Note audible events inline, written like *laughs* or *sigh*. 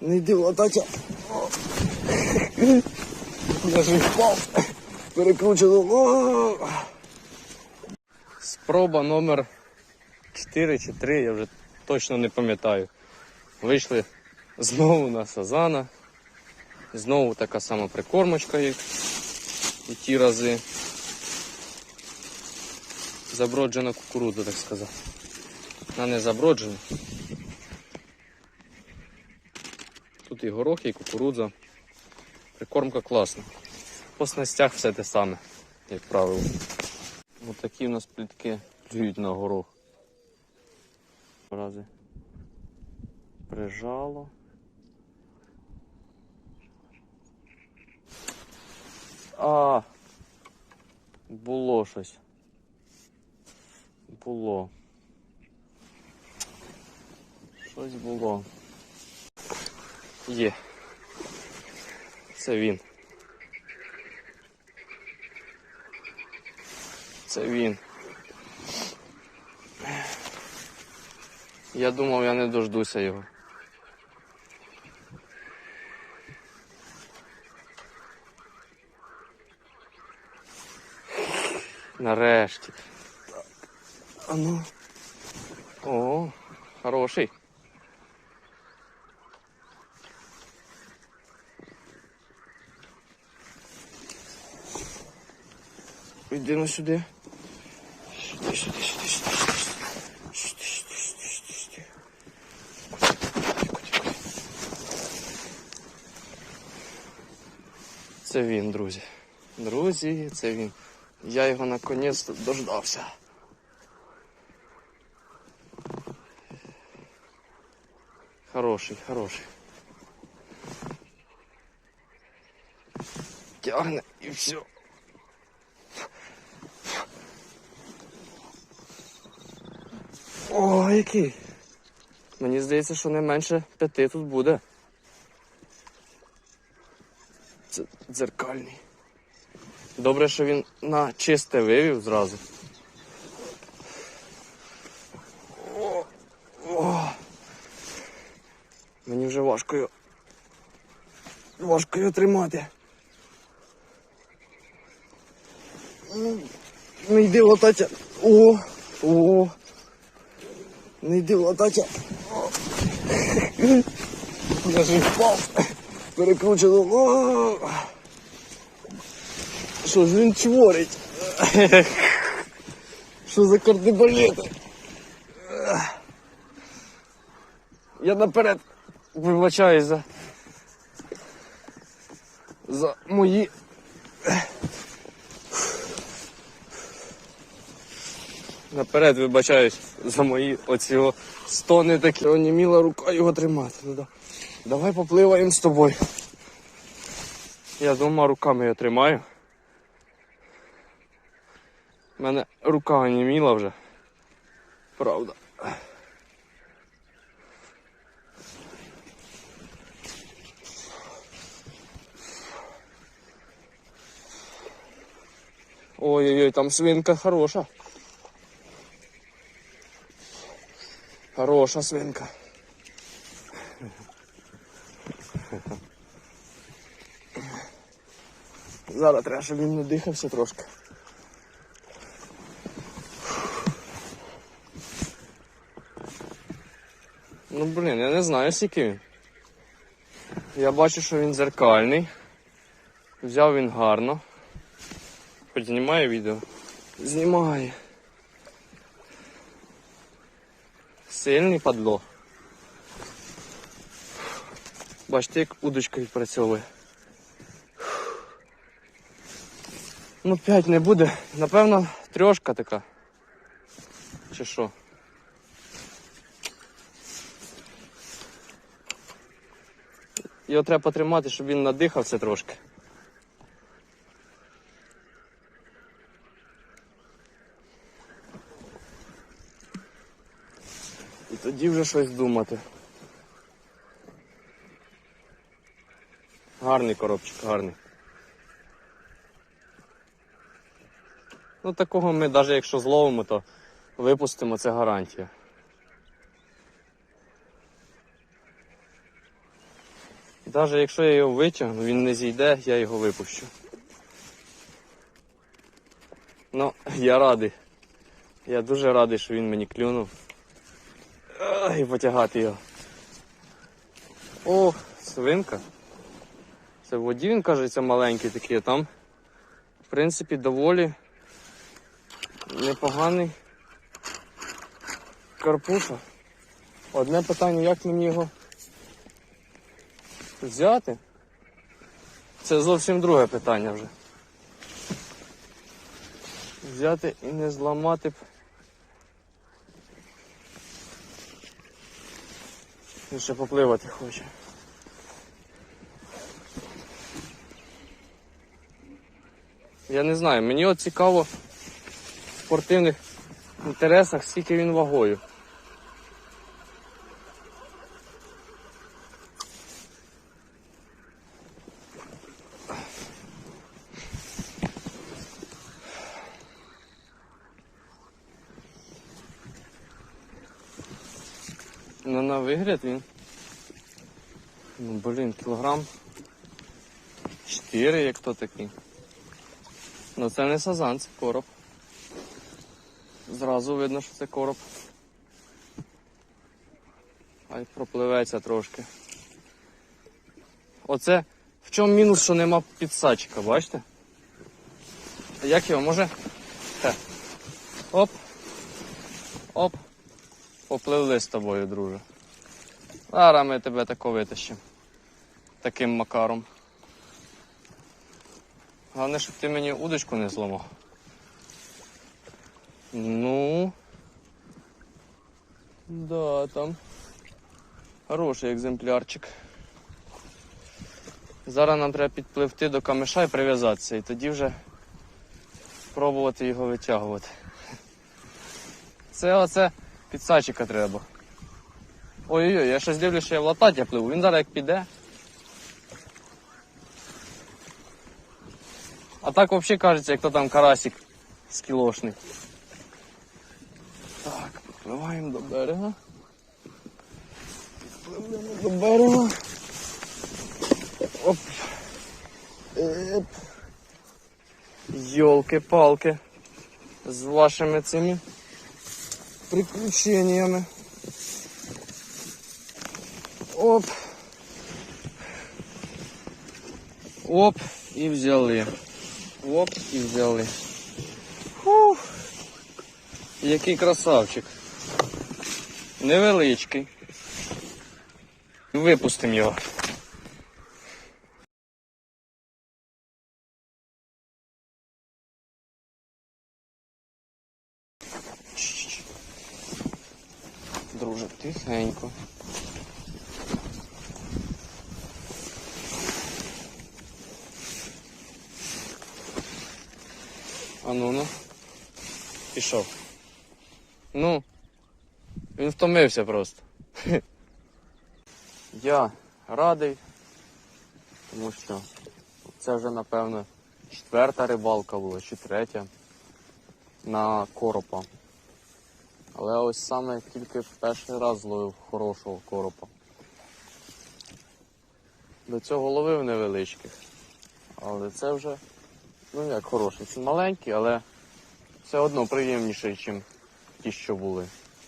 Не йди, латача. Я ж впав. Перекручено. Спроба номер 4 чи 3, я вже точно не пам'ятаю. Вийшли знову на сазана. Знову така сама прикормочка, як і ті рази. Заброджена кукурудза, так сказати. Вона не заброджена. Тут і горох, і кукурудза. Прикормка класна. По снастях все те саме, як правило. Ось такі у нас плітки клюють на горох. Рази прижало. А, було щось. Було. Щось було. Є. Це він. Це він. Я думав, я не дождуся його. Нарешті. А ну. О, хороший. На сюди. Сюди, сюди, сюди, сюди, сюди. Сюди, сюди, сюди, сюди, сюди. Це він, друзі. Друзі, це він. Я його наконець дождався. Хороший, хороший. Тягне і все. О, який. Мені здається, що не менше п'яти тут буде. Це дзеркальний. Добре, що він на чисте вивів зразу. О, о. Мені вже важко його. Важко його тримати. Ну, Не йди, латача. О, о. Не йди, латача. О. Я ж впав. Перекручено. Що ж він творить? Що за кардебалети? Я наперед вибачаюсь за. за мої. Наперед вибачаюсь за мої оці стони такі. Оніміла рука його тримати. Ну, да. Давай попливаємо з тобою. Я двома руками його тримаю. У мене рука оніміла вже. Правда. Ой-ой-ой, там свинка хороша. Хороша свинка. Зараз треба, щоб він не дихався трошки. Ну блін, я не знаю скільки він. Я бачу, що він зеркальний. Взяв він гарно. Хоч відео. Знімає. Сильний падло. Бачите, як удочка відпрацьовує. Ну, 5 не буде. Напевно, трьошка така. Чи що? Його треба потримати, щоб він надихався трошки. Тоді вже щось думати. Гарний коробчик, гарний. Ну такого ми навіть якщо зловимо, то випустимо, це гарантія. Навіть якщо я його витягну, він не зійде, я його випущу. Ну, я радий. Я дуже радий, що він мені клюнув. Ай, потягати його. О, свинка. Це в воді він кажеться маленький такий, а там, в принципі, доволі непоганий карпуша. Одне питання, як мені його взяти? Це зовсім друге питання вже. Взяти і не зламати б. Він ще попливати хоче. Я не знаю, мені от цікаво в спортивних інтересах, скільки він вагою. Ну на вигляд він. Ну блін, кілограм. 4, як то такий. Ну це не сазан, це короб. Зразу видно, що це короб. Ай пропливеться трошки. Оце в чому мінус, що нема підсачка, бачите? Як його може? Те. Оп. Оп. Попливли з тобою, друже. Зараз ми тебе тако витащимо. Таким макаром. Головне, щоб ти мені удочку не зламав. Ну. Да, там. Хороший екземплярчик. Зараз нам треба підпливти до камеша і прив'язатися, і тоді вже спробувати його витягувати. Це оце підсачика треба. Ой-ой-ой, я щось дивлюся, що я в лататі пливу. Він зараз як піде. А так взагалі кажеться, як то там карасик скілошний. Так, підпливаємо до берега. Підпливаємо до берега. Оп. Еп. Йолки-палки. З вашими цими приключениями. Оп. Оп, і взяли. Оп, і взяли. Фух. Який красавчик. Невеличкий. Випустимо його. Друже, тихенько. А ну ну. Пішов. Ну. Він втомився просто. *laughs* Я радий, тому що це вже, напевно, четверта рибалка була, чи третя на коропа. Але ось саме тільки перший раз зловив хорошого коропа. До цього ловив невеличких. Але це вже, ну як хороший. Це маленький, але все одно приємніший, ніж ті, що були.